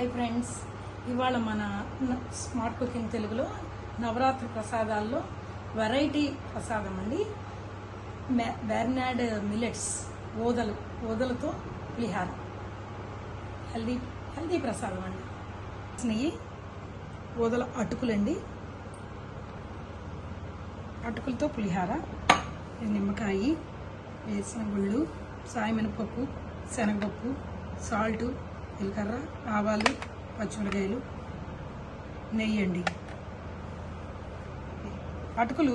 Hi friends ఇవాళ మన smart cooking తెలుగులో నవరాత్రి ప్రసాదాల్లో వెరైటీ ప్రసాదం అండి. బెర్నాడ్ మిల్లెట్స్ ఓదలు ఓదలతో పులిహార హెల్దీ హెల్దీ ప్రసాదం అండి. నెయ్యి ఓదల అటుకులండి. అటుకులతో పులిహార నిమ్మకాయ వేసిన గుళ్ళు సాయమినపప్పు శనగపప్పు సాల్టు జీలకర్ర ఆవాలు పచ్చిమిరకాయలు నెయ్యి అండి. అటుకులు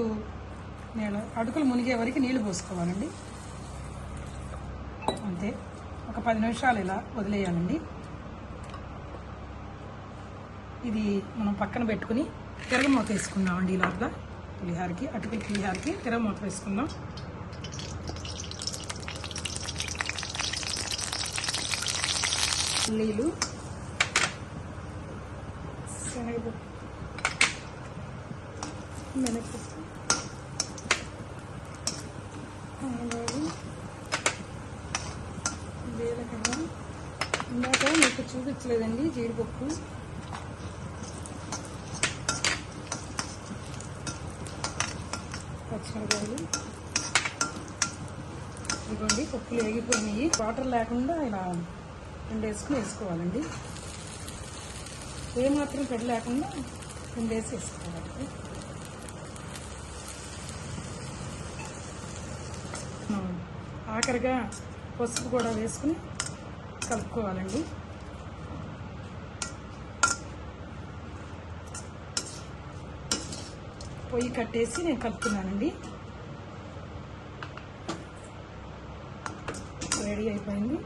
నీళ్ళ అటుకులు మునిగే వరకు నీళ్ళు పోసుకోవాలండి. అంతే. ఒక పది నిమిషాలు ఇలా వదిలేయాలండి. ఇది మనం పక్కన పెట్టుకుని తిరగమూత వేసుకుందామండి ఇలాగా పులిహారకి అటుకుల పులిహారకి తిరగమూత వేసుకుందాం. నీళ్ళు. మినపప్పు. ఆవాలు. జీలకర్ర. ఇందాక మీకు చూపించలేదండి జీడిపప్పు. పచ్చిమిరకాయలు ఇదిగోండి పప్పులు వేగిపోయినాయి. వాటర్ లేకుండా ఇలా రెండు వేసుకుని వేసుకోవాలండి. ఏమాత్రం పెడ లేకుండా రెండు వేసి వేసుకోవాలి ఆఖరిగా పసుపు కూడా వేసుకుని కలుపుకోవాలండి. పొయ్యి కట్టేసి నేను కలుపుతున్నానండి. రెడీ అయిపోయింది.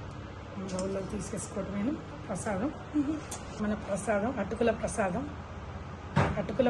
బౌల్లో తీసేసుకోవటమేను ప్రసాదం. మన ప్రసాదం అటుకుల ప్రసాదం. అటుకుల